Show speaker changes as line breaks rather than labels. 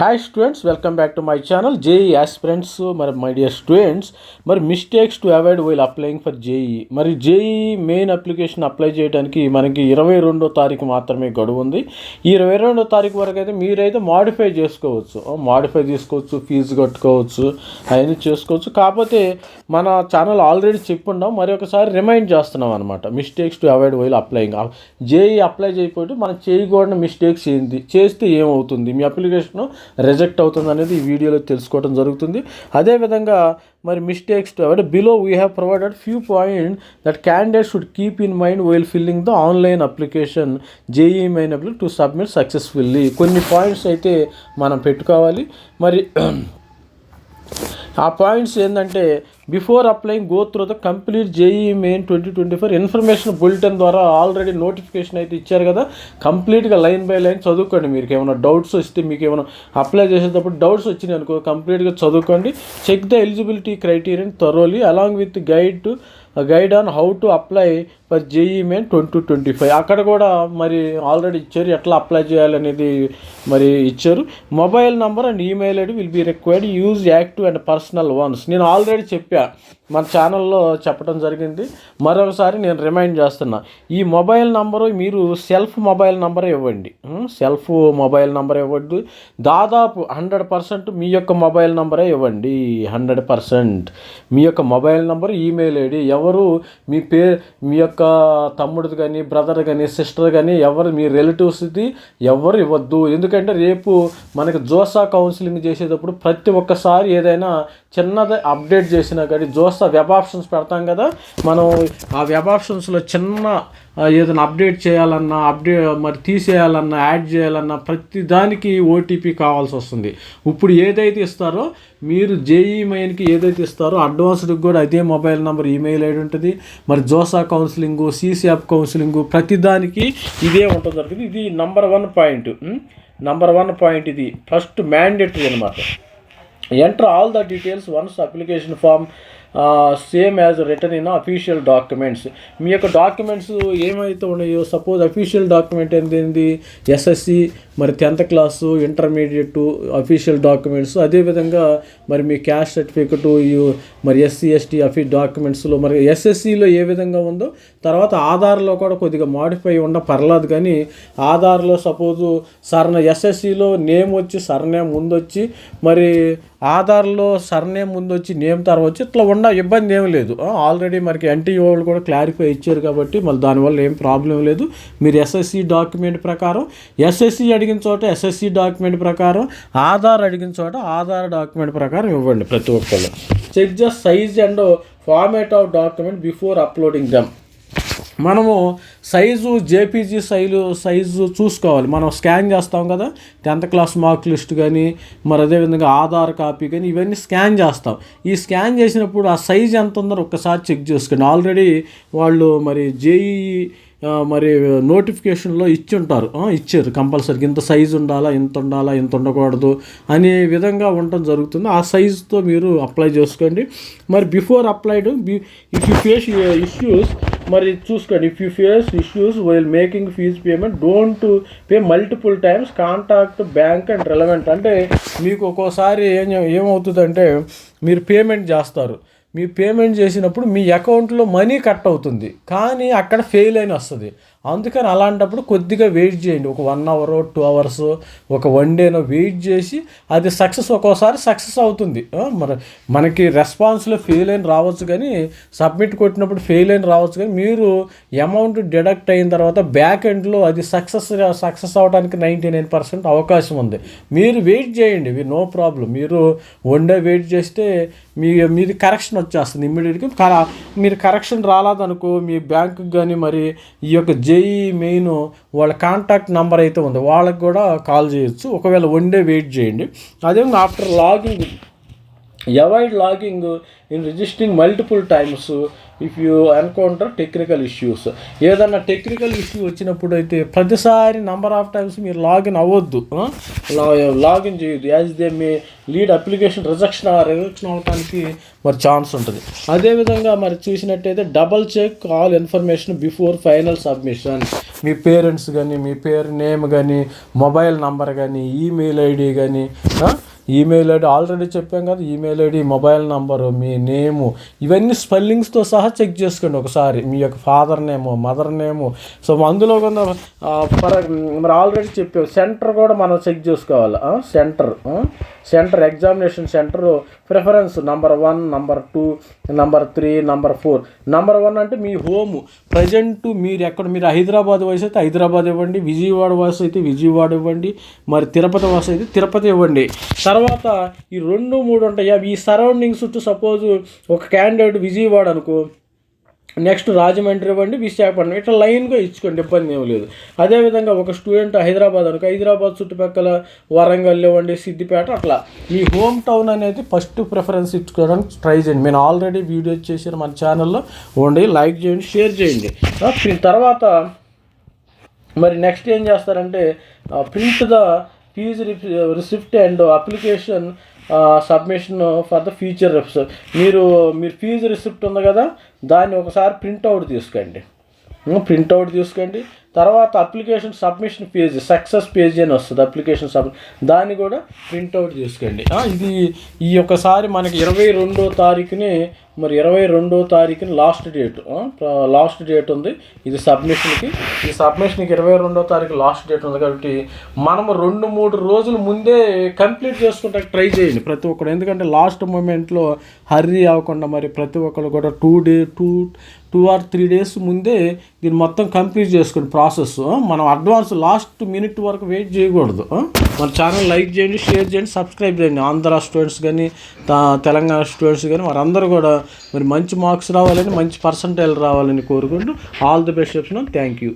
Hi students welcome back to my channel JEE aspirants మరి my dear students మరి mistakes to avoid while applying for JEE మరి JEE main application apply చేయడానికి మనకి ఇరవై రెండో తారీఖు మాత్రమే గడువు ఉంది. ఈ ఇరవై రెండో తారీఖు వరకు అయితే మీరైతే మాడిఫై చేసుకోవచ్చు. మాడిఫై చేసుకోవచ్చు ఫీజు కట్టుకోవచ్చు అవన్నీ చేసుకోవచ్చు. కాకపోతే మన ఛానల్ ఆల్రెడీ చెప్పుండాం మరి ఒకసారి రిమైండ్ చేస్తున్నాం అనమాట mistakes to avoid while applying JEE apply చేయకపోతే మనం చేయకూడని మిస్టేక్స్ ఏంది? చేస్తే ఏమవుతుంది? మీ అప్లికేషన్ రిజెక్ట్ అవుతుంది అనేది ఈ వీడియోలో తెలుసుకోవడం జరుగుతుంది. అదేవిధంగా మరి మిస్టేక్స్ అంటే below we have provided few point that candidate should keep in mind while filling the online application JEE main application to submit successfully కొన్ని పాయింట్స్ అయితే మనం పెట్టుకోవాలి. మరి ఆ పాయింట్స్ ఏంటంటే before applying go through the complete JEE main twenty twenty four information bulletin ద్వారా already notification అయితే ఇచ్చారు కదా. కంప్లీట్గా లైన్ బై లైన్ చదువుకోండి. మీకు ఏమైనా డౌట్స్ వస్తే మీకు ఏమైనా అప్లై చేసేటప్పుడు డౌట్స్ వచ్చినాయి అనుకో కంప్లీట్గా చదువుకోండి. Check the eligibility criterion thoroughly along with guide to guide on how to apply for JEE main twenty twenty five అక్కడ కూడా మరి ఆల్రెడీ ఇచ్చారు. ఎట్లా అప్లై చేయాలనేది మరి ఇచ్చారు. Mobile number and email ID will be required use active and personal once నేను already చెప్పి మన ఛానల్లో చెప్పడం జరిగింది. మరొకసారి నేను రిమైండ్ చేస్తున్నా. ఈ మొబైల్ నంబరు మీరు సెల్ఫ్ మొబైల్ నంబర్ ఇవ్వండి. సెల్ఫ్ మొబైల్ నంబర్ ఇవ్వద్దు. దాదాపు హండ్రెడ్ పర్సెంట్ మీ యొక్క మొబైల్ నంబరే ఇవ్వండి. హండ్రెడ్ పర్సెంట్ మీ యొక్క మొబైల్ నంబర్ ఈమెయిల్ ఐడి. ఎవరు మీ పే మీ యొక్క తమ్ముడిది కానీ బ్రదర్ కానీ సిస్టర్ కానీ ఎవరు మీ రిలేటివ్స్ది ఎవరు ఇవ్వద్దు. ఎందుకంటే రేపు మనకి జోసా కౌన్సిలింగ్ చేసేటప్పుడు ప్రతి ఒక్కసారి ఏదైనా చిన్నది అప్డేట్ చేసిన కానీ చూస్తా వెబ్ ఆప్షన్స్ పెడతాం కదా. మనం ఆ వెబ్ ఆప్షన్స్లో చిన్న ఏదైనా అప్డేట్ చేయాలన్నా అప్డేట్ మరి తీసేయాలన్నా యాడ్ చేయాలన్నా ప్రతి దానికి ఓటీపీ కావాల్సి వస్తుంది. ఇప్పుడు ఏదైతే ఇస్తారో మీరు జేఈ మెయిన్కి ఏదైతే ఇస్తారో అడ్వాన్స్డ్కి కూడా అదే మొబైల్ నెంబర్ ఈమెయిల్ ఐడి ఉంటుంది. మరి JoSAA counselling CCF app counselling ప్రతి దానికి ఇదే ఉంటుంది జరుగుతుంది ఇది number one point number one point ఇది. ఫస్ట్ మ్యాండేటరీ అనమాట enter all the details once application form same as return in official documents మీ యొక్క డాక్యుమెంట్స్ ఏమైతే ఉన్నాయో సపోజ్ అఫీషియల్ డాక్యుమెంట్ ఏంటి ఎస్ఎస్సి మరి tenth class intermediate official documents అదేవిధంగా మరి మీ క్యాస్ట్ సర్టిఫికెట్ మరి ఎస్సీ ఎస్టీ అఫీ డాక్యుమెంట్స్లో మరి ఎస్ఎస్సిలో ఏ విధంగా ఉందో తర్వాత ఆధార్లో కూడా కొద్దిగా మాడిఫై ఉండ పర్లేదు కానీ ఆధార్లో సపోజు సర్న ఎస్ఎస్సిలో నేమ్ వచ్చి సర్నేమ్ ముందు వచ్చి మరి ఆధార్లో సర్నేమ్ ముందు వచ్చి నేమ్ తర్వాత వచ్చి ఇట్లా ఉన్న ఇబ్బంది ఏం లేదు. ఆల్రెడీ మనకి ఎన్టీ వాళ్ళు కూడా క్లారిఫై ఇచ్చారు కాబట్టి మళ్ళీ దానివల్ల ఏం ప్రాబ్లం లేదు. మీరు ఎస్ఎస్సి డాక్యుమెంట్ ప్రకారం ఎస్ఎస్సి అడిగిన చోట ఎస్ఎస్సి డాక్యుమెంట్ ప్రకారం ఆధార్ అడిగిన చోట ఆధార్ డాక్యుమెంట్ ప్రకారం ఇవ్వండి ప్రతి ఒక్కళ్ళు. Check just size and format of document before uploading them మనము సైజు జేపీజీ సైజు సైజు చూసుకోవాలి. మనం స్కాన్ చేస్తాం కదా టెన్త్ క్లాస్ మార్క్ లిస్ట్ కానీ మరి అదేవిధంగా ఆధార్ కాపీ కానీ ఇవన్నీ స్కాన్ చేస్తాం. ఈ స్కాన్ చేసినప్పుడు ఆ సైజ్ ఎంత ఉందో ఒక్కసారి చెక్ చేసుకోండి. ఆల్రెడీ వాళ్ళు మరి జేఈ మరి నోటిఫికేషన్లో ఇచ్చి ఉంటారు ఇచ్చారు కంపల్సరీ ఇంత సైజు ఉండాలా ఇంత ఉండాలా ఇంత ఉండకూడదు అనే విధంగా ఉండటం జరుగుతుంది. ఆ సైజుతో మీరు అప్లై చేసుకోండి. మరి before applied if you face issues మరి చూసుకోండి. If you face issues while making fees payment don't pay multiple times contact bank and relevant అంటే మీకు ఒక్కోసారి ఏం ఏమవుతుందంటే మీరు పేమెంట్ చేస్తారు. మీ పేమెంట్ చేసినప్పుడు మీ అకౌంట్లో మనీ కట్ అవుతుంది. కానీ అక్కడ ఫెయిల్ అయిన వస్తుంది. అందుకని అలాంటప్పుడు కొద్దిగా వెయిట్ చేయండి. ఒక వన్ అవర్ టూ అవర్స్ ఒక వన్ డేనో వెయిట్ చేసి అది సక్సెస్ ఒక్కోసారి సక్సెస్ అవుతుంది. మరి మనకి రెస్పాన్స్లో ఫెయిల్ అయిన రావచ్చు కానీ సబ్మిట్ కొట్టినప్పుడు ఫెయిల్ అయిన రావచ్చు కానీ మీరు అమౌంట్ డిడక్ట్ అయిన తర్వాత బ్యాక్ ఎండ్లో అది సక్సెస్ సక్సెస్ అవడానికి నైంటీ నైన్ పర్సెంట్ అవకాశం ఉంది. మీరు వెయిట్ చేయండి. నో ప్రాబ్లం మీరు వన్ డే వెయిట్ చేస్తే మీ మీది కరెక్షన్ వచ్చేస్తుంది ఇమ్మీడియట్గా మీరు కరెక్షన్ రాలేదనుకో మీ బ్యాంకుకి కానీ మరి ఈ యొక్క జేఈ మెయిన్ వాళ్ళ కాంటాక్ట్ నెంబర్ అయితే ఉంది. వాళ్ళకి కూడా కాల్ చేయొచ్చు. ఒకవేళ వన్ డే వెయిట్ చేయండి. అదే after logging avoid logging in registering multiple times if you encounter technical issues ఏదన్నా టెక్నికల్ ఇష్యూ వచ్చినప్పుడు అయితే ప్రతిసారి నెంబర్ ఆఫ్ టైమ్స్ మీరు లాగిన్ అవ్వద్దు. లాగిన్ చేయొద్దు. As they me lead application rejection rejection అవడానికి మరి ఛాన్స్ ఉంటుంది. అదేవిధంగా మరి చూసినట్టయితే double check all information before final submission మీ పేరెంట్స్ కానీ మీ పేరు నేమ్ కానీ మొబైల్ నంబర్ కానీ ఈమెయిల్ ఐడి కానీ ఈమెయిల్ ఐడి ఆల్రెడీ చెప్పాం కదా ఈమెయిల్ ఐడి మొబైల్ నంబరు మీ నేము ఇవన్నీ స్పెల్లింగ్స్తో సహా చెక్ చేసుకోండి ఒకసారి. మీ యొక్క father name mother name so అందులో కొంత ఫర్ మరి ఆల్రెడీ చెప్పాం. సెంటర్ కూడా మనం చెక్ చేసుకోవాలి. Centre centre examination centre preference number one number two number three number four. Number one అంటే మీ హోమ్. ప్రజెంట్ మీరు ఎక్కడ మీరు హైదరాబాద్ వయసు అయితే హైదరాబాద్ ఇవ్వండి విజయవాడ వయసు అయితే విజయవాడ ఇవ్వండి మరి తిరుపతి వయసు అయితే తిరుపతి ఇవ్వండి. తర్వాత ఈ రెండు మూడు ఉంటాయి. అవి ఈ సరౌండింగ్స్ చుట్టూ సపోజ్ ఒక క్యాండిడేట్ విజయవాడ అనుకో నెక్స్ట్ రాజమండ్రి ఇవ్వండి విశాఖపట్నం. ఇట్లా లైన్గా ఇచ్చుకోండి ఇబ్బంది ఏం లేదు. అదేవిధంగా ఒక స్టూడెంట్ హైదరాబాద్ అనుకో హైదరాబాద్ చుట్టుపక్కల వరంగల్ ఇవ్వండి సిద్దిపేట అట్లా. మీ హోమ్ టౌన్ అనేది ఫస్ట్ ప్రిఫరెన్స్ ఇచ్చుకోవడానికి ట్రై చేయండి. నేను ఆల్రెడీ వీడియో చేసిన మన ఛానల్లో ఉండి లైక్ చేయండి షేర్ చేయండి. తర్వాత మరి నెక్స్ట్ ఏం చేస్తారంటే print the fee receipt and application submission for the future episode మీరు మీరు ఫీజు రిసిప్ట్ ఉంది కదా దాన్ని ఒకసారి ప్రింట్అవుట్ తీసుకోండి. ప్రింట్అవుట్ తీసుకోండి. తర్వాత application submission page success page అని వస్తుంది అప్లికేషన్ సబ్ దాన్ని కూడా ప్రింట్అవుట్ చేసుకోండి. ఇది ఈ ఒక్కసారి మనకి ఇరవై రెండో తారీఖుని మరి ఇరవై రెండో తారీఖుని లాస్ట్ డేట్ లాస్ట్ డేట్ ఉంది. ఇది సబ్మిషన్కి ఈ సబ్మిషన్కి ఇరవై రెండో తారీఖు లాస్ట్ డేట్ ఉంది కాబట్టి మనము రెండు మూడు రోజుల ముందే కంప్లీట్ చేసుకుంటా ట్రై చేయండి ప్రతి ఒక్కరు. ఎందుకంటే లాస్ట్ మూమెంట్లో హర్రీ అవ్వకుండా మరి ప్రతి ఒక్కరు కూడా two day two two or three days ముందే దీన్ని మొత్తం కంప్లీట్ చేసుకోండి ప్రాసెస్ మనం అడ్వాన్స్ లాస్ట్ మినిట్ వరకు వెయిట్ చేయకూడదు మన ఛానల్ లైక్ చేయండి షేర్ చేయండి సబ్స్క్రైబ్ చేయండి. ఆంధ్ర స్టూడెంట్స్ కానీ తెలంగాణ స్టూడెంట్స్ కానీ వారందరూ కూడా మరి మంచి మార్క్స్ రావాలని మంచి పర్సంటైల్ రావాలని కోరుకుంటూ ఆల్ ది బెస్ట్ చెప్తున్నాను థ్యాంక్ యూ.